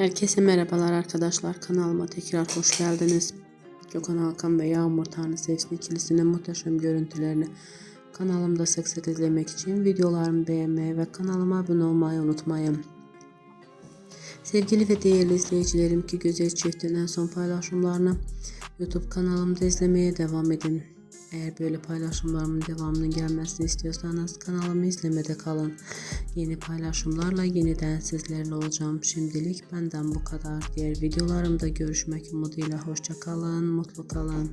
Herkese merhabalar arkadaşlar. Kanalıma tekrar hoş geldiniz. Gökhan Alkan ve Yağmur Tanrı Sevsin ikilisinin muhteşem görüntülerini kanalımda sık sık izlemek için videolarımı beğenmeyi ve kanalıma abone olmayı unutmayın. Sevgili ve değerli izleyicilerim ki güzel çiftin en son paylaşımlarını YouTube kanalımda izlemeye devam edin. Eğer böyle paylaşımlarımın devamının gelmesini istiyorsanız kanalımı izlemede kalın. Yeni paylaşımlarla yeniden sizlerle olacağım. Şimdilik benden bu kadar. Diğer videolarımda görüşmek umuduyla hoşça kalın, mutlu kalın.